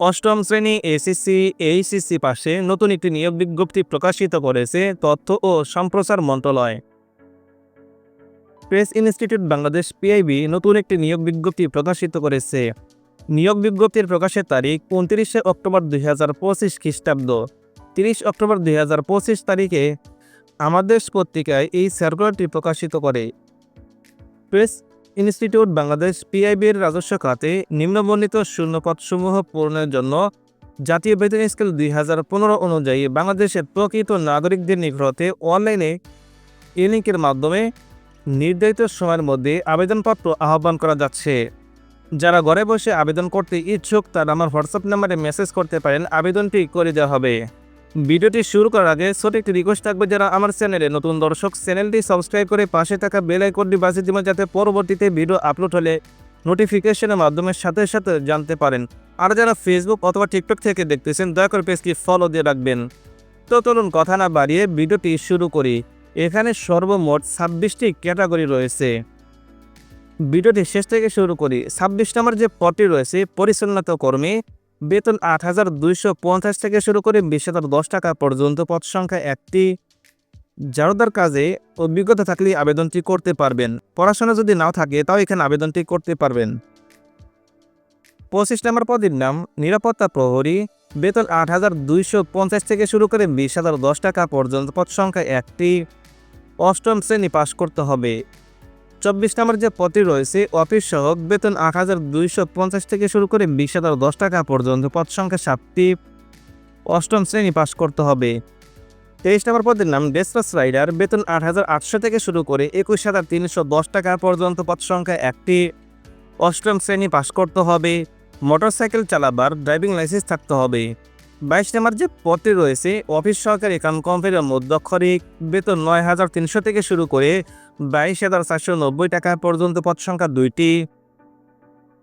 অষ্টম শ্রেণি SSC, HSC পাশে নতুন একটি নিয়োগ বিজ্ঞপ্তি প্রকাশিত করেছে তথ্য ও সম্প্রচার মন্ত্রণালয়। প্রেস ইনস্টিটিউট বাংলাদেশ পিআইবি নতুন একটি নিয়োগ বিজ্ঞপ্তি প্রকাশিত করেছে। নিয়োগ বিজ্ঞপ্তির প্রকাশের তারিখ উনত্রিশে অক্টোবর দুই হাজার পঁচিশ খ্রিস্টাব্দ। তিরিশ অক্টোবর দুই হাজার পঁচিশ তারিখে আমাদের পত্রিকায় এই সার্কুলারটি প্রকাশিত করে। প্রেস ইনস্টিটিউট বাংলাদেশ পিআইবির রাজস্ব খাতে নিম্নবর্ণিত শূন্যপদসমূহ পূরণের জন্য জাতীয় বেতন স্কেল দুই হাজার পনেরো অনুযায়ী বাংলাদেশের প্রকৃত নাগরিকদের নিকটতে অনলাইনে ই মাধ্যমে নির্ধারিত সময়ের মধ্যে আবেদনপত্র আহ্বান করা যাচ্ছে। যারা ঘরে বসে আবেদন করতে ইচ্ছুক তারা আমার হোয়াটসঅ্যাপ নাম্বারে মেসেজ করতে পারেন। আবেদনটি করে দেওয়া হবে। ভিডিওটি শুরু করার আগে ছোট একটি রিকোয়েস্ট থাকবে যারা আমার চ্যানেলে নতুন দর্শক, চ্যানেলটি সাবস্ক্রাইব করে পাশে থাকা বেল আইকনটি বাজিয়ে দিবেন যাতে পরবর্তীতে ভিডিও আপলোড হলে নোটিফিকেশনের মাধ্যমে সাথে সাথে জানতে পারেন। আর যারা ফেসবুক অথবা টিকটক থেকে দেখতেছেন, দয়া করে পেজটি ফলো দিয়ে রাখবেন। তো চলুন কথা না বাড়িয়ে ভিডিওটি শুরু করি। এখানে সর্বমোট ছাব্বিশটি ক্যাটাগরি রয়েছে। ভিডিওটি শেষ থেকে শুরু করি। ছাব্বিশ নম্বর যে পদটি রয়েছে পরিচ্ছন্নতা কর্মী বেতন আট হাজার দুইশো পঞ্চাশ থেকে শুরু করে বিশ হাজার দশ টাকা পর্যন্ত পদ সংখ্যা একটি। জারদার কাজে অভিজ্ঞতা থাকলে আবেদনটি করতে পারবেন। পড়াশোনা যদি নাও থাকে, তাও এখানে আবেদনটি করতে পারবেন। পঁচিশ নম্বর পদের নাম, নিরাপত্তা প্রহরী। বেতন আট হাজার দুইশো পঞ্চাশ থেকে শুরু করে বিশ হাজার দশ টাকা পর্যন্ত পদ সংখ্যা একটি। অষ্টম শ্রেণি পাশ করতে হবে। চব্বিশ নম্বর যে পদটি রয়েছে, অফিস সহক বেতন আট হাজার দুইশো পঞ্চাশ থেকে শুরু করে বিশ হাজার দশ টাকা পর্যন্ত পদ সংখ্যা সাতটি অষ্টম শ্রেণি পাশ করতে হবে। তেইশ নম্বর পদের নাম ডেসপাস রাইডার, বেতন আট হাজার আটশো থেকে শুরু করে একুশ হাজার তিনশো দশ টাকা পর্যন্ত পদ সংখ্যা একটি অষ্টম শ্রেণি পাশ করতে হবে। মোটরসাইকেল চালাবার ড্রাইভিং লাইসেন্স থাকতে হবে। বাইশ নম্বর যে পদটি রয়েছে, অফিস সহকারী কাম কম্পিউটার মধ্যক্ষরিক বেতন নয় হাজার তিনশো থেকে শুরু করে বাইশ হাজার চারশো নব্বই টাকা পর্যন্ত পদ সংখ্যা দুইটি।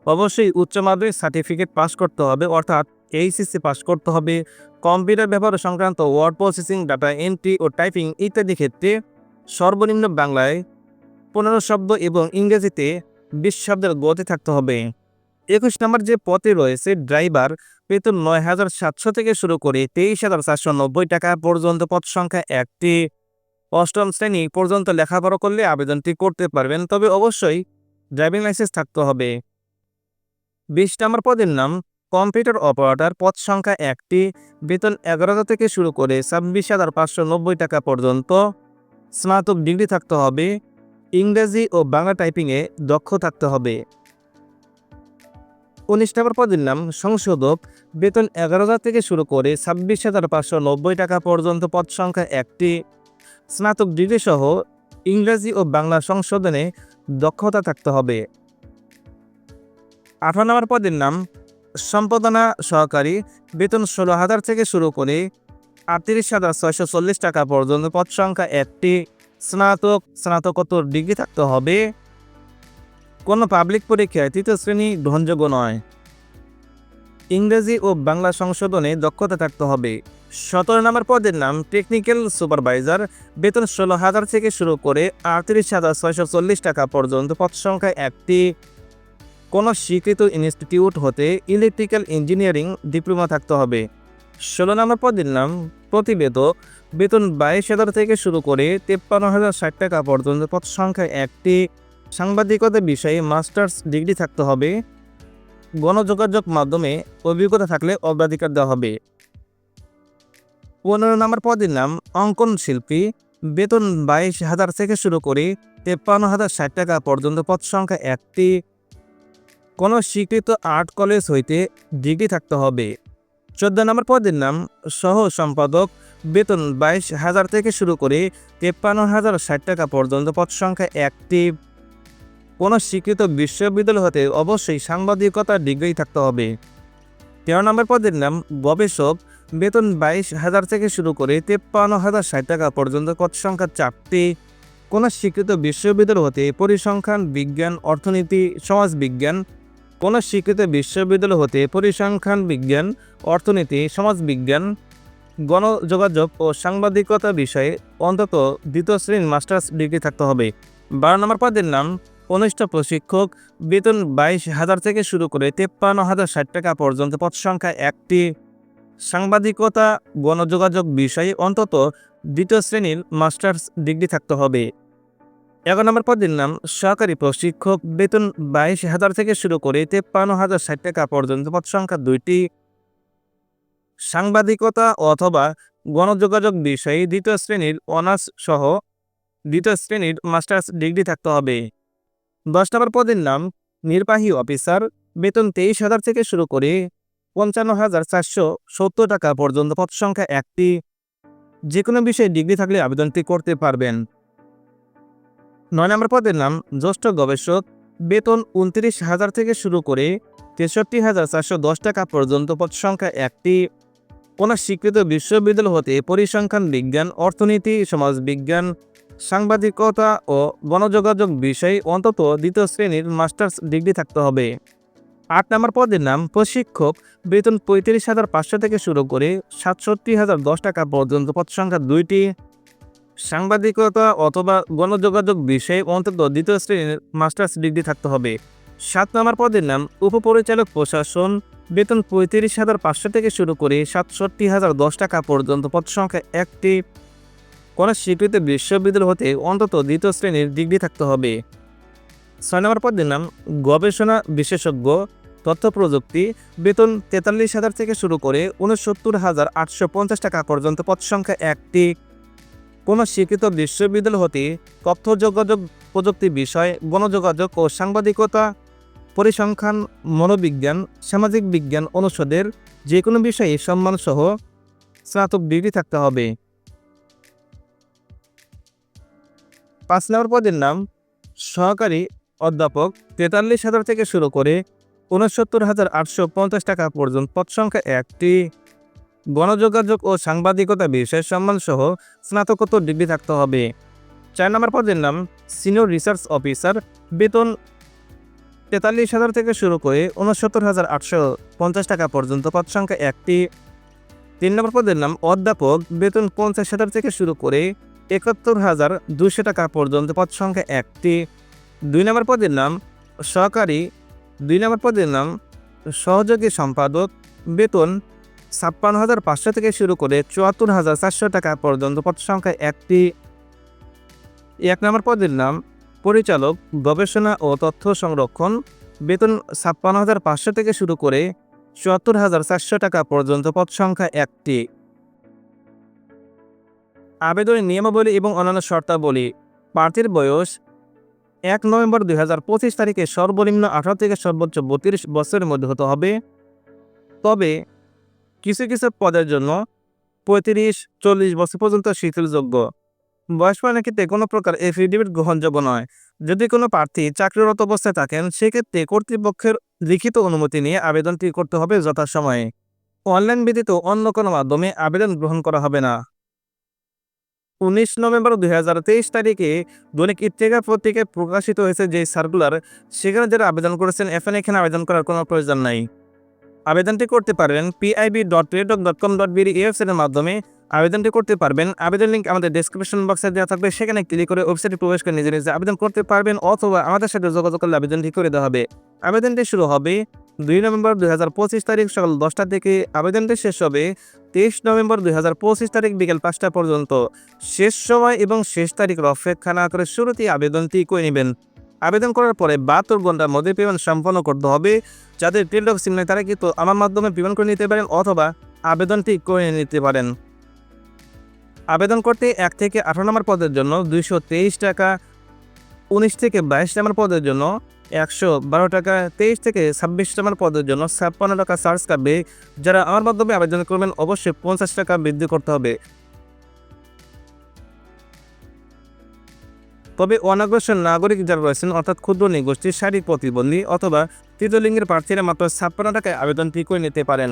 অবশ্যই উচ্চ মাধ্যমিক সার্টিফিকেট পাস করতে হবে, অর্থাৎ এইচএসসি পাস করতে হবে। কম্পিউটার ব্যবহার সংক্রান্ত ওয়ার্ড প্রসেসিং, ডাটা এন্ট্রি ও টাইপিং ইত্যাদি ক্ষেত্রে সর্বনিম্ন বাংলায় পনেরো শব্দ এবং ইংরেজিতে বিশ শব্দের গতি থাকতে হবে। একুশ নম্বর যে পথে রয়েছে, ড্রাইভার বেতন নয় হাজার সাতশো থেকে শুরু করে তেইশ হাজার চারশো নব্বই টাকা পর্যন্ত পদ সংখ্যা একটি। অষ্টম শ্রেণি পর্যন্ত লেখাপড়া করলে আবেদনটি করতে পারবেন, তবে অবশ্যই ড্রাইভিং লাইসেন্স থাকতে হবে। বিশ নম্বর পদের নাম, কম্পিউটার অপারেটর, পদ সংখ্যা একটি, বেতন এগারো হাজার থেকে শুরু করে ছাব্বিশ হাজার পাঁচশো নব্বই টাকা পর্যন্ত স্নাতক ডিগ্রি থাকতে হবে, ইংরেজি ও বাংলা টাইপিংয়ে দক্ষ থাকতে হবে। উনিশ নম্বর পদের নাম, সংশোধক, বেতন এগারো হাজার থেকে শুরু করে ছাব্বিশ হাজার পাঁচশো নব্বই টাকা পর্যন্ত পদ সংখ্যা একটি স্নাতক ডিগ্রি সহ ইংরেজি ও বাংলা সংশোধনে দক্ষতা থাকতে হবে। আঠারো নম্বর পদের নাম, সম্পাদনা সহকারী, বেতন ষোলো হাজার থেকে শুরু করে আটত্রিশ হাজার ছয়শো চল্লিশ টাকা পর্যন্ত পদ সংখ্যা একটি। স্নাতক, স্নাতকোত্তর ডিগ্রি থাকতে হবে। কোনো পাবলিক পরীক্ষায় তৃতীয় শ্রেণি গ্রহণযোগ্য নয়। ইংরেজি ও বাংলা সংশোধনে দক্ষতা থাকতে হবে। সতেরো নম্বর পদের নাম টেকনিক্যাল সুপারভাইজার বেতন ষোলো হাজার থেকে শুরু করে আটত্রিশ হাজার ছয়শো চল্লিশ টাকা পর্যন্ত পদ সংখ্যা একটি। কোনো স্বীকৃত ইনস্টিটিউট হতে ইলেকট্রিক্যাল ইঞ্জিনিয়ারিং ডিপ্লোমা থাকতে হবে। ষোলো নম্বর পদের নাম প্রতিবেদক। বেতন বাইশ হাজার থেকে শুরু করে তেপ্পান্ন হাজার ষাট টাকা পর্যন্ত পদ সংখ্যা একটি। সাংবাদিকতা বিষয়ে মাস্টার্স ডিগ্রি থাকতে হবে। গণযোগাযোগ মাধ্যমে অভিজ্ঞতা থাকলে অগ্রাধিকার দেওয়া হবে। পনেরো নম্বর পদের নাম, অঙ্কন শিল্পী, বেতন বাইশ হাজার থেকে শুরু করে তেপ্পান্ন হাজার ষাট টাকা পর্যন্ত পদ সংখ্যা একটি। কোনো স্বীকৃত আর্ট কলেজ হইতে ডিগ্রি থাকতে হবে। চোদ্দ নম্বর পদের নাম, সহ সম্পাদক, বেতন বাইশ হাজার থেকে শুরু করে তেপ্পান্ন হাজার ষাট টাকা পর্যন্ত পদ সংখ্যা একটি। কোনো স্বীকৃত বিশ্ববিদ্যালয় হতে অবশ্যই সাংবাদিকতার ডিগ্রি থাকতে হবে। তেরো নম্বর পদের নাম গবেষক বেতন বাইশ হাজার থেকে শুরু করে তেপ্পান্ন হাজার ষাট টাকা পর্যন্ত পদ সংখ্যা চারটি। কোনো স্বীকৃত বিশ্ববিদ্যালয় হতে পরিসংখ্যান বিজ্ঞান, অর্থনীতি, সমাজবিজ্ঞান। কোনো স্বীকৃত বিশ্ববিদ্যালয় হতে পরিসংখ্যান বিজ্ঞান, অর্থনীতি, সমাজবিজ্ঞান। গণযোগাযোগ ও সাংবাদিকতা বিষয়ে অন্তত দ্বিতীয় শ্রেণির মাস্টার্স ডিগ্রি থাকতে হবে। বারো নম্বর পদের নাম কনিষ্ঠ প্রশিক্ষক, বেতন বাইশ হাজার থেকে শুরু করে তেপ্পান্ন হাজার ষাট টাকা পর্যন্ত পদ সংখ্যা একটি। সাংবাদিকতা, গণযোগাযোগ বিষয়ে অন্তত দ্বিতীয় শ্রেণির মাস্টার্স ডিগ্রি থাকতে হবে। এগারো নম্বর পদের নাম, সহকারী প্রশিক্ষক, বেতন বাইশ হাজার থেকে শুরু করে তেপ্পান্ন হাজার ষাট টাকা পর্যন্ত পদ সংখ্যা দুইটি। সাংবাদিকতা অথবা গণযোগাযোগ বিষয়ে দ্বিতীয় শ্রেণির অনার্স সহ দ্বিতীয় শ্রেণির মাস্টার্স ডিগ্রি থাকতে হবে। দশ নম্বর পদের নাম, নির্বাহী অফিসার, বেতন তেইশ হাজার থেকে শুরু করে পঞ্চান্ন হাজার চারশো সত্তর টাকা পর্যন্ত পদ সংখ্যা একটি। যে কোনো বিষয়ে ডিগ্রি থাকলে আবেদনটি করতে পারবেন। নয় নম্বর পদের নাম, জ্যেষ্ঠ গবেষক, বেতন উনত্রিশ হাজার থেকে শুরু করে তেষট্টি হাজার চারশো দশ টাকা পর্যন্ত পদ সংখ্যা একটি। কোনো স্বীকৃত বিশ্ববিদ্যালয় হতে পরিসংখ্যান বিজ্ঞান, অর্থনীতি, সমাজবিজ্ঞান সাংবাদিকতা ও গণযোগাযোগ বিষয়ে অন্তত দ্বিতীয় শ্রেণির মাস্টার্স ডিগ্রি থাকতে হবে। আট নম্বর পদের নাম প্রশিক্ষক বেতন পঁয়ত্রিশ হাজার পাঁচশো থেকে শুরু করে সাতষট্টি হাজার দশ টাকা পর্যন্ত পদ সংখ্যা দুইটি। সাংবাদিকতা অথবা গণযোগাযোগ বিষয়ে অন্তত দ্বিতীয় শ্রেণির মাস্টার্স ডিগ্রি থাকতে হবে। সাত নম্বর পদের নাম উপপরিচালক প্রশাসন বেতন পঁয়ত্রিশ হাজার পাঁচশো থেকে শুরু করে সাতষট্টি হাজার দশ টাকা পর্যন্ত পদ সংখ্যা একটি। কোনো স্বীকৃত বিশ্ববিদ্যালয় হতে অন্তত দ্বিতীয় শ্রেণির ডিগ্রি থাকতে হবে। ছয় নম্বর পদের নাম, গবেষণা বিশেষজ্ঞ, তথ্য প্রযুক্তি, বেতন তেতাল্লিশ হাজার থেকে শুরু করে উনসত্তর হাজার আটশো পঞ্চাশ টাকা পর্যন্ত পদ সংখ্যা একটি। কোনো স্বীকৃত বিশ্ববিদ্যালয় হতে তথ্য যোগাযোগ প্রযুক্তি বিষয়, গণযোগাযোগ ও সাংবাদিকতা, পরিসংখ্যান, মনোবিজ্ঞান, সামাজিক বিজ্ঞান অনুষদের যে কোনো বিষয়ে সম্মানসহ স্নাতক ডিগ্রি থাকতে হবে। পাঁচ নম্বর পদের নাম সহকারী অধ্যাপক তেতাল্লিশ হাজার থেকে শুরু করে উনসত্তর হাজার আটশো পঞ্চাশ টাকা পর্যন্ত পদ সংখ্যা একটি। গণযোগাযোগ ও সাংবাদিকতা বিষয়ে সম্মানসহ স্নাতকোত্তর ডিগ্রি থাকতে হবে। চার নম্বর পদের নাম সিনিয়র রিসার্চ অফিসার। বেতন তেতাল্লিশ হাজার থেকে শুরু করে উনসত্তর হাজার আটশো পঞ্চাশ টাকা পর্যন্ত পদ সংখ্যা একটি। তিন নম্বর পদের নাম অধ্যাপক। বেতন পঞ্চাশ হাজার থেকে শুরু করে একাত্তর হাজার দুশো টাকা পর্যন্ত পদ সংখ্যা একটি। দুই নম্বর পদের নাম, সহকারী। দুই নম্বর পদের নাম, সহযোগী সম্পাদক। বেতন, ছাপ্পান্ন হাজার পাঁচশো থেকে শুরু করে চুয়াত্তর হাজার চারশো টাকা পর্যন্ত পদ সংখ্যা একটি। এক নম্বর পদের নাম, পরিচালক, গবেষণা ও তথ্য সংরক্ষণ। বেতন, ছাপ্পান্ন হাজার পাঁচশো থেকে শুরু করে চুয়াত্তর হাজার চারশো টাকা পর্যন্ত পদ সংখ্যা একটি। আবেদনের নিয়মাবলী এবং অন্যান্য শর্তাবলী। প্রার্থীর বয়স এক নভেম্বর দুই হাজার পঁচিশ তারিখে সর্বনিম্ন আঠারো থেকে সর্বোচ্চ বত্রিশ বছরের মধ্যে হতে হবে। তবে কিছু কিছু পদের জন্য পঁয়ত্রিশ, চল্লিশ বছর পর্যন্ত শিথিলযোগ্য। বয়সমানের ক্ষেত্রে কোনো প্রকার এফিডেভিট গ্রহণযোগ্য নয়। যদি কোনো প্রার্থী চাকরিরত অবস্থায় থাকেন, সেক্ষেত্রে কর্তৃপক্ষের লিখিত অনুমতি নিয়ে আবেদনটি করতে হবে যথাসময়ে। অনলাইন ব্যতীত অন্য কোনো মাধ্যমে আবেদন গ্রহণ করা হবে না। উনিশ নভেম্বর দুই হাজার তেইশ তারিখে দৈনিক ইত্তেকা পত্রিকায় প্রকাশিত হয়েছে যে সার্কুলার সেখানে যারা আবেদন করেছেন এখন এখানে আবেদন করার কোনো প্রয়োজন নাই। আবেদনটি করতে পারবেন পিআইবি ডট রেডক ডট কম ডট বিডি ওয়েবসাইটের মাধ্যমে। আবেদনটি করতে পারবেন। আবেদন লিঙ্ক আমাদের ডেসক্রিপশন বক্সে দেওয়া থাকবে। সেখানে ক্লিক করে ওয়েবসাইটে প্রবেশ করে নিজে নিজে আবেদন করতে পারবেন অথবা আমাদের সাথে যোগাযোগ করলে আবেদনটি করে দেওয়া হবে। আবেদনটি শুরু হবে দুই নভেম্বর দুই হাজার পঁচিশ তারিখ সকাল দশটা থেকে আবেদনটি শেষ হবে। তেইশ নভেম্বর দুই হাজার পঁচিশ তারিখ বিকেল পাঁচটা পর্যন্ত। শেষ সময় এবং শেষ তারিখের অপেক্ষা না করে শুরুতেই আবেদনটি করে নেবেন। আবেদন করার পরে বাহাত্তর ঘণ্টার মধ্যে পেমেন্ট সম্পন্ন করতে হবে। যাদের টেলডক সিম নেই, তারা কিন্তু আমার মাধ্যমে পেমেন্ট করে নিতে পারেন অথবা আবেদনটি করে নিতে পারেন। আবেদন করতে এক থেকে আঠারো নম্বর পদের জন্য দুইশো তেইশ টাকা উনিশ থেকে বাইশ নম্বর পদের জন্য, একশো বারো টাকা, তেইশ থেকে ছাব্বিশ নম্বর পদের জন্য ছাপ্পান্ন টাকা চার্জ কাটবে। যারা আমার মাধ্যমে আবেদন করবেন, অবশ্যই পঞ্চাশ টাকা বৃদ্ধি করতে হবে। তবে অনাগ্রসর নাগরিক যারা রয়েছেন, অর্থাৎ ক্ষুদ্র নিগোষ্ঠীর শারীরিক প্রতিবন্ধী অথবা তৃতীয় লিঙ্গের প্রার্থীরা মাত্র ছাপ্পান্ন টাকায় আবেদন আবেদনটি করে নিতে পারেন।